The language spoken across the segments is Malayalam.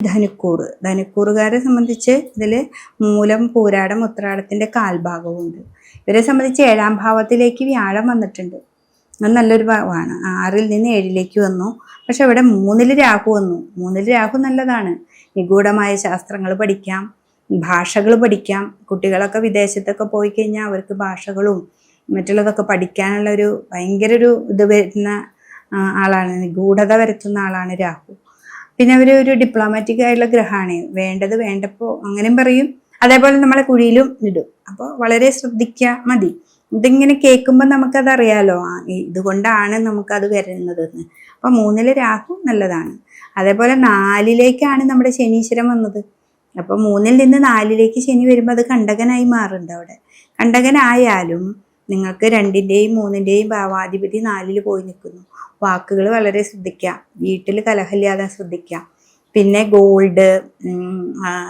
ധനുക്കൂറ് ധനുക്കൂറുകാരെ സംബന്ധിച്ച് ഇതിൽ മൂലം പൂരാടം ഉത്രാടത്തിന്റെ കാൽഭാഗവുമുണ്ട്. ഇവരെ സംബന്ധിച്ച് ഏഴാം ഭാവത്തിലേക്ക് വ്യാഴം വന്നിട്ടുണ്ട്. അത് നല്ലൊരു ഭാവമാണ് ആറിൽ നിന്ന് ഏഴിലേക്ക് വന്നു. പക്ഷെ ഇവിടെ മൂന്നിൽ രാഹു വന്നു. മൂന്നിൽ രാഹു നല്ലതാണ്. നിഗൂഢമായ ശാസ്ത്രങ്ങൾ പഠിക്കാം ഭാഷകൾ പഠിക്കാം. കുട്ടികളൊക്കെ വിദേശത്തൊക്കെ പോയി കഴിഞ്ഞാൽ അവർക്ക് ഭാഷകളും മറ്റുള്ളതൊക്കെ പഠിക്കാനുള്ള ഒരു ഭയങ്കര ഒരു ഇത് വരുന്ന ആളാണ്. നിഗൂഢത വരുത്തുന്ന ആളാണ് രാഹു. പിന്നെ അവർ ഒരു ഡിപ്ലോമാറ്റിക് ആയിട്ടുള്ള ഗ്രഹമാണ് വേണ്ടത് വേണ്ടപ്പോൾ അങ്ങനെയും പറയും. അതേപോലെ നമ്മളെ കുഴിയിലും ഇടും. അപ്പോൾ വളരെ ശ്രദ്ധിക്കുക മതി. ഇതിങ്ങനെ കേൾക്കുമ്പോൾ നമുക്കത് അറിയാലോ ആ, ഇതുകൊണ്ടാണ് നമുക്കത് വരുന്നതെന്ന്. അപ്പോൾ മൂന്നിലെ രാഹു നല്ലതാണ്. അതേപോലെ നാലിലേക്കാണ് നമ്മുടെ ശനീശ്വരൻ വന്നത്. അപ്പോൾ മൂന്നിൽ നിന്ന് നാലിലേക്ക് ശനി വരുമ്പോൾ അത് കണ്ടകനായി മാറുന്നുണ്ട് അവിടെ. കണ്ടകനായാലും നിങ്ങൾക്ക് രണ്ടിന്റെയും മൂന്നിന്റെയും ഭാവാധിപതി നാലിൽ പോയി നിൽക്കുന്നു. വാക്കുകൾ വളരെ ശ്രദ്ധിക്കുക. വീട്ടിൽ കലഹമില്ലാതെ ശ്രദ്ധിക്കുക. പിന്നെ ഗോൾഡ്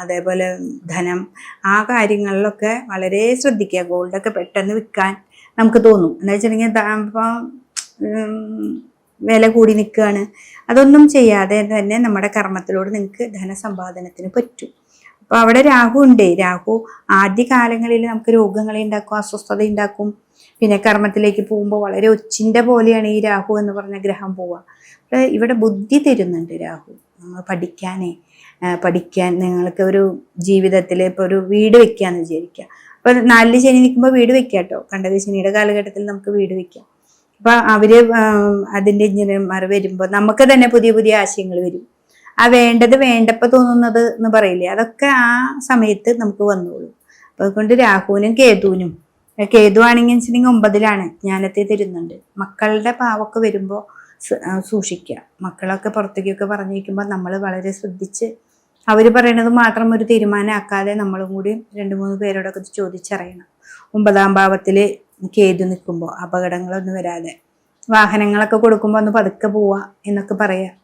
അതേപോലെ ധനം ആ കാര്യങ്ങളിലൊക്കെ വളരെ ശ്രദ്ധിക്കുക. ഗോൾഡൊക്കെ പെട്ടെന്ന് വിൽക്കാൻ നമുക്ക് തോന്നും. എന്താ വെച്ചിട്ടുണ്ടെങ്കിൽ ഇപ്പം വില കൂടി നിൽക്കുകയാണ്. അതൊന്നും ചെയ്യാതെ തന്നെ നമ്മുടെ കർമ്മത്തിലൂടെ നിങ്ങൾക്ക് ധനസമ്പാദനത്തിന് പറ്റും. അപ്പോൾ അവിടെ രാഹു ഉണ്ട്. രാഹു ആദ്യ കാലങ്ങളിൽ നമുക്ക് രോഗങ്ങളെ ഉണ്ടാക്കും അസ്വസ്ഥത ഉണ്ടാക്കും പിന്നെ കർമ്മത്തിലേക്ക് പോകുമ്പോൾ വളരെ ഒച്ചിന്റെ പോലെയാണ് ഈ രാഹു എന്ന് പറഞ്ഞ ഗ്രഹം പോവുക. അപ്പോൾ ഇവിടെ ബുദ്ധി തരുന്നുണ്ട് രാഹു. പഠിക്കാനേ പഠിക്കാൻ നിങ്ങൾക്ക് ഒരു ജീവിതത്തിൽ ഇപ്പോൾ ഒരു വീട് വെക്കാന്ന് വിചാരിക്കുക. അപ്പോൾ നാലിൽ ശനി നിൽക്കുമ്പോൾ വീട് വെക്കാം കേട്ടോ കണ്ടത് ശനിയുടെ കാലഘട്ടത്തിൽ നമുക്ക് വീട് വെക്കാം. അപ്പൊ അവർ അതിന്റെ എഞ്ചിനീയർമാർ വരുമ്പോൾ നമുക്ക് തന്നെ പുതിയ പുതിയ ആശയങ്ങൾ വരും. ആ വേണ്ടത് വേണ്ടപ്പോൾ തോന്നുന്നത് എന്ന് പറയില്ലേ? അതൊക്കെ ആ സമയത്ത് നമുക്ക് വന്നോളൂ. അപ്പോൾ അതുകൊണ്ട് രാഹുവിനും കേതുവിനും കേതു ആണെങ്കിൽ വെച്ചിട്ടുണ്ടെങ്കിൽ ഒമ്പതിലാണ്. ജ്ഞാനത്തെ തരുന്നുണ്ട്. മക്കളുടെ പാവൊക്കെ വരുമ്പോൾ സൂക്ഷിക്കുക മക്കളൊക്കെ പുറത്തേക്കൊക്കെ പറഞ്ഞിരിക്കുമ്പോൾ നമ്മൾ വളരെ ശ്രദ്ധിച്ച് അവർ പറയണത് മാത്രം ഒരു തീരുമാനമാക്കാതെ നമ്മളും കൂടി രണ്ട് മൂന്ന് പേരോടൊക്കെ ചോദിച്ചറിയണം. ഒമ്പതാം ഭാവത്തിൽ കേതു നിൽക്കുമ്പോൾ അപകടങ്ങളൊന്നും വരാതെ. വാഹനങ്ങളൊക്കെ കൊടുക്കുമ്പോൾ ഒന്ന് പതുക്കെ പോവാ എന്നൊക്കെ പറയാം.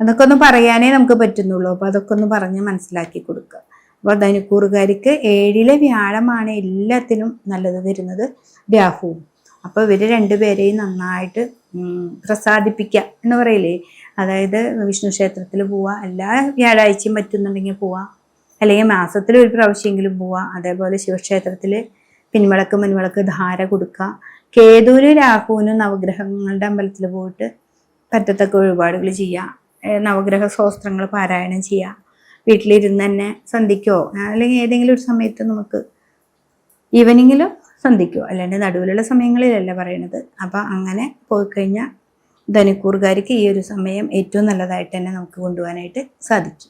അതൊക്കെ ഒന്ന് പറയാനേ നമുക്ക് പറ്റുന്നുള്ളൂ. അപ്പോൾ അതൊക്കെ ഒന്ന് പറഞ്ഞ് മനസ്സിലാക്കി കൊടുക്കുക അപ്പോൾ ധനുക്കൂറുകാർക്ക് ഏഴിലെ വ്യാഴമാണ് എല്ലാത്തിനും നല്ലത് തരുന്നത് രാഹുവും. അപ്പോൾ ഇവർ രണ്ടുപേരെയും നന്നായിട്ട് പ്രസാദിപ്പിക്കുക എന്ന് പറയില്ലേ? അതായത് വിഷ്ണു ക്ഷേത്രത്തിൽ പോവുക എല്ലാ വ്യാഴാഴ്ചയും പറ്റുന്നുണ്ടെങ്കിൽ പോവുക അല്ലെങ്കിൽ മാസത്തിൽ ഒരു പ്രാവശ്യമെങ്കിലും പോവുക അതേപോലെ ശിവക്ഷേത്രത്തിൽ പിൻവിളക്ക് മുൻവിളക്ക് ധാര കൊടുക്കുക കേതുവിന് രാഹുവിനും നവഗ്രഹങ്ങളുടെ അമ്പലത്തിൽ പോയിട്ട് പറ്റത്തക്ക വഴിപാടുകൾ ചെയ്യുക നവഗ്രഹ സ്വസ്ത്രങ്ങൾ പാരായണം ചെയ്യുക വീട്ടിലിരുന്ന് തന്നെ സന്ധിക്കോ? അല്ലെങ്കിൽ ഏതെങ്കിലും ഒരു സമയത്ത് നമുക്ക് ഈവനിങ്ങിലോ സന്ധിക്കോ? അല്ലാണ്ട് നടുവിലുള്ള സമയങ്ങളിലല്ല പറയണത്. അപ്പം അങ്ങനെ പോയി കഴിഞ്ഞാൽ ധനുക്കൂറുകാർക്ക് ഈ ഒരു സമയം ഏറ്റവും നല്ലതായിട്ട് തന്നെ നമുക്ക് കൊണ്ടുപോകാനായിട്ട് സാധിക്കും